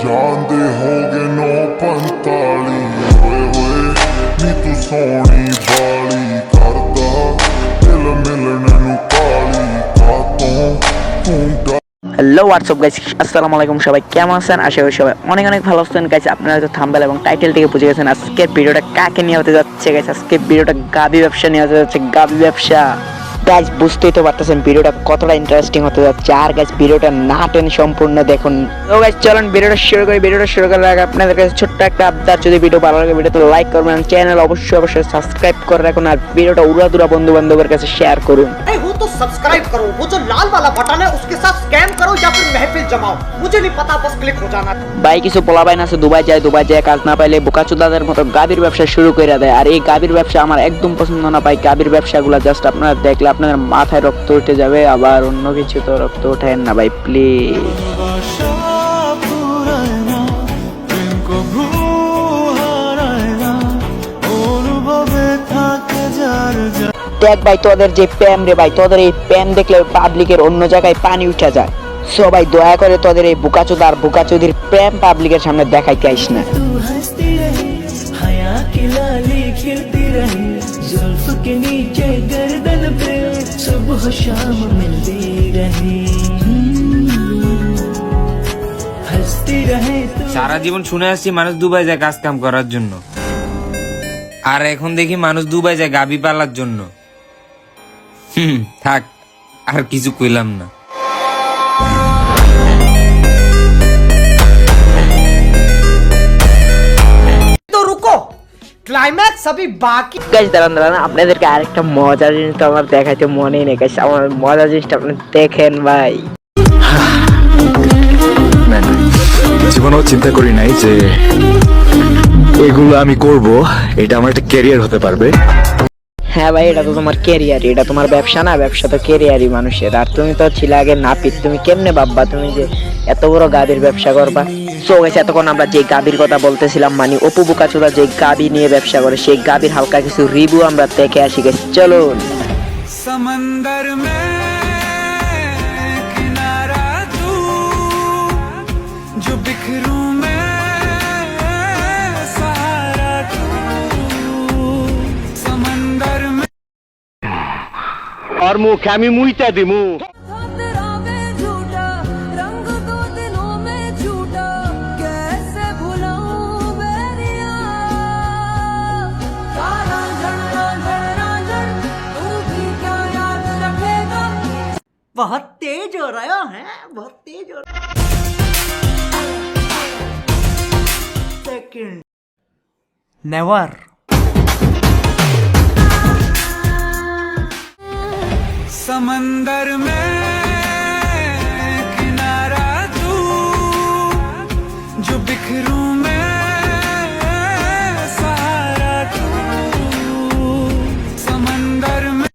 ਜਾਂਦੇ ਹੋਗੇ ਨੌ ਪੰਤਾਲੀ ਓਏ ਹੋਏ ਨੀ ਤੂੰ ਸੋਹਣੀ ਬਾਲੀ ਕਰਦਾ ਦਿਲ ਮਿਲਣ ਨੂੰ ਕਾਲੀ ਕਾਤੋਂ ਤੂੰ ਡਾ হ্যালো হোয়াটসঅ্যাপ গাইস আসসালামু আলাইকুম সবাই কেমন আছেন আশা করি সবাই অনেক অনেক ভালো আছেন গাইস আপনারা হয়তো থাম্বেল এবং টাইটেল থেকে বুঝে গেছেন আজকের ভিডিওটা কাকে নিয়ে হতে যাচ্ছে গাইস আজকের ভিডিওটা গাবি ব্যবসা নিয়ে হতে যাচ্ছে গাবি ব্যবসা গাইজ বুঝতেই তো পারতেছেন, ভিডিওটা কতটা ইন্টারেস্টিং হতে যাচ্ছে। আর গাইজ ভিডিওটা না টেন সম্পূর্ণ দেখুন। তো গাইজ চলুন ভিডিওটা শুরু করি। ভিডিওটা শুরু করার আগে আপনাদের কাছে ছোট্ট একটা আবদার যদি ভিডিও ভালো লাগে, ভিডিওতে লাইক করবেন। চ্যানেল অবশ্যই অবশ্যই সাবস্ক্রাইব করে রাখুন। আর ভিডিওটা উড়াদুরা বন্ধু বান্ধবের কাছে শেয়ার করুন। तो सब्सक्राइब करो वो जो लाल वाला बटन है उसके साथ स्कैम करो या फिर महफिल जमाओ मुझे नहीं पता बस क्लिक हो जाना ভাই কিছু পোলাবাইন আছে দুবাই যায় দুবাই যায় কাজ না পাইলে বোকাচুদাদের মতো গাবির ব্যবসা শুরু করে দেয় আর এই গাবির ব্যবসা আমার একদম পছন্দ না ভাই গাবির ব্যবসাগুলো জাস্ট আপনারা দেখলে আপনাদের মাথায় রক্ত উঠে যাবে আবার অন্য কিছু তো রক্ত ওঠেন না ভাই প্লিজ ভালোবাসা ফুরায় না, প্রেম কভু হারায় না, অনুভবে থাকে যার যা দেখ ভাই তোদের যে প্যাম রে ভাই তোদের এই প্যাম দেখলে পাবলিকের অন্য জায়গায় পানি উঠে যায়। সবাই দয়া করে তোদের এই বুকাচুদ আর বুকাচুদির প্যাম পাবলিকের সামনে দেখাইতে আইস না। সারা জীবন শুনে আসছি মানুষ দুবাই যায় কাজ কাম করার জন্য আর এখন দেখি মানুষ দুবাই যায় গাবি পালার জন্য হুম থাক আর কিছু কইলাম না। ক্লাইম্যাক্স বাকি। দাঁড়ান দাঁড়ান আপনাদেরকে আরেকটা মজার জিনিস তো আমার দেখাইতে মনেই নেই গাইস আমার মজার জিনিসটা আপনি দেখেন ভাই। জীবনেও চিন্তা করি নাই যে এগুলো আমি করব এটা আমার একটা ক্যারিয়ার হতে পারবে। হ্যাঁ ভাই, এটা তো তোমার ক্যারিয়ার এটা তোমার ব্যবসা না, ব্যবসা তো ক্যারিয়ারই মানুষের। আর তুমি তো ছিল আগে নাপিত, তুমি কেমনে ভাববা তুমি যে এত বড় গাভীর ব্যবসা করবা? সো গেছে, এতক্ষণ আমরা যে গাভীর কথা বলতেছিলাম মানে অপু বোকাচোদা যে গাভী নিয়ে ব্যবসা করে, সেই গাভীর হালকা কিছু রিভিউ আমরা দেখে আসি গেছি চলুন সমন্দর মে কিনারা তু জো বিখরু মে तू भी क्या याद रखेगा? बहुत तेज हो रहा है बहुत तेज हो रहा सेकंड नेवर समंदर में किनारा तू जो बिखरू मैं सहारा तू। समंदर में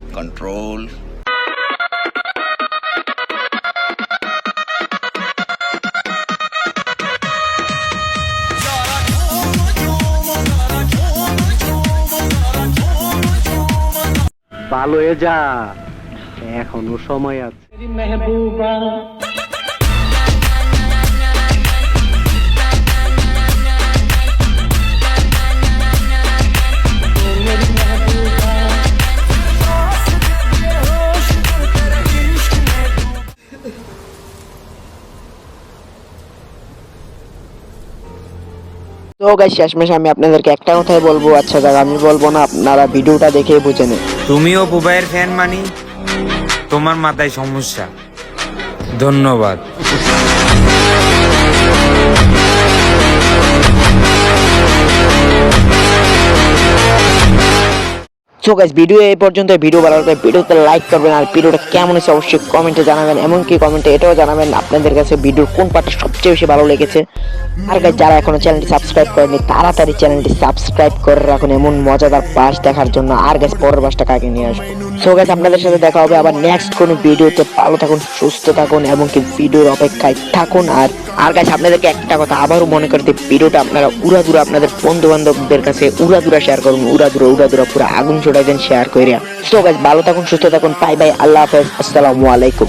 control ভালো হয়ে যা। এখনও সময় আছে। তো গাইস শেষমেশ আমি আপনাদেরকে একটা কথাই বলব। আচ্ছা দাদা আমি বলব না, আপনারা ভিডিওটা দেখে বুঝে নেন। তুমিও পুবাইয়ের ফ্যান মানি, তোমার মাথায় সমস্যা। ধন্যবাদ। সো গাইজ ভিডিও এই পর্যন্ত ভিডিও ভালো লাগলে ভিডিওতে লাইক করবেন আর ভিডিওটা কেমন হয়েছে অবশ্যই কমেন্টে জানাবেন। এমনকি কমেন্টে এটাও জানাবেন আপনাদের কাছে ভিডিওর কোন পার্টটা সবচেয়ে বেশি ভালো লেগেছে। আর গাইজ যারা এখনও চ্যানেলটি সাবস্ক্রাইব করেনি তাড়াতাড়ি চ্যানেলটি সাবস্ক্রাইব করে রাখুন। এমন মজাদার পাস দেখার জন্য। আর গাইজ পরের পাসটা কাকে নিয়ে আসব? সো গাইস আপনাদের সাথে দেখা হবে আবার নেক্সট কোনো ভিডিওতে। ভালো থাকুন, সুস্থ থাকুন, এবং কি ভিডিওর অপেক্ষায় থাকুন। আর আর গাইস আপনাদেরকে একটা কথা আবারও মনে করে দিই, ভিডিওটা আপনারা উড়াদুরা, আপনাদের বন্ধু বান্ধবদের কাছে উড়াদুরা শেয়ার করুন। উড়াদুরা উড়াদুরা, পুরো আগুন ছড়াই দেন শেয়ার করে সো গাইস ভালো থাকুন, সুস্থ থাকুন বাই বাই আল্লাহ হাফেজ, আসসালামু আলাইকুম।